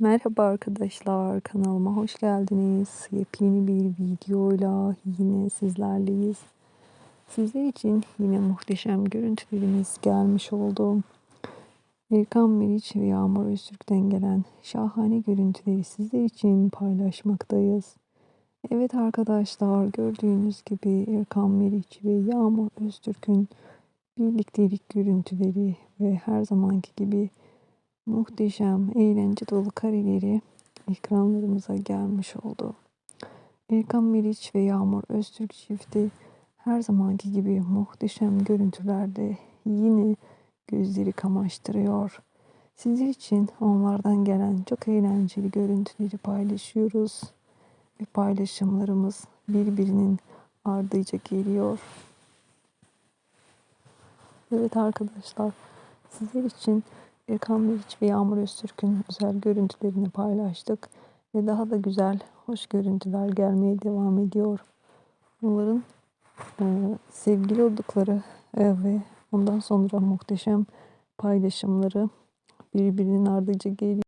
Merhaba arkadaşlar, kanalıma hoş geldiniz. Yepyeni bir videoyla yine sizlerleyiz. Sizler için yine muhteşem görüntülerimiz gelmiş oldu. Erkan Meriç ve Yağmur Öztürk'ten gelen şahane görüntüleri sizler için paylaşmaktayız. Evet arkadaşlar, gördüğünüz gibi Erkan Meriç ve Yağmur Öztürk'ün birliktelik görüntüleri ve her zamanki gibi muhteşem, eğlence dolu kareleri ekranlarımıza gelmiş oldu. Erkan Meriç ve Yağmur Öztürk çifti her zamanki gibi muhteşem görüntülerde yine gözleri kamaştırıyor. Sizler için onlardan gelen çok eğlenceli görüntüleri paylaşıyoruz ve paylaşımlarımız birbirinin ardıca geliyor. Evet arkadaşlar sizler için Erkan Meriç ve Yağmur Öztürk'ün özel görüntülerini paylaştık. Ve daha da güzel, hoş görüntüler gelmeye devam ediyor. Onların e, sevgili oldukları e, ve ondan sonra muhteşem paylaşımları birbirinin ardıcı geliyor.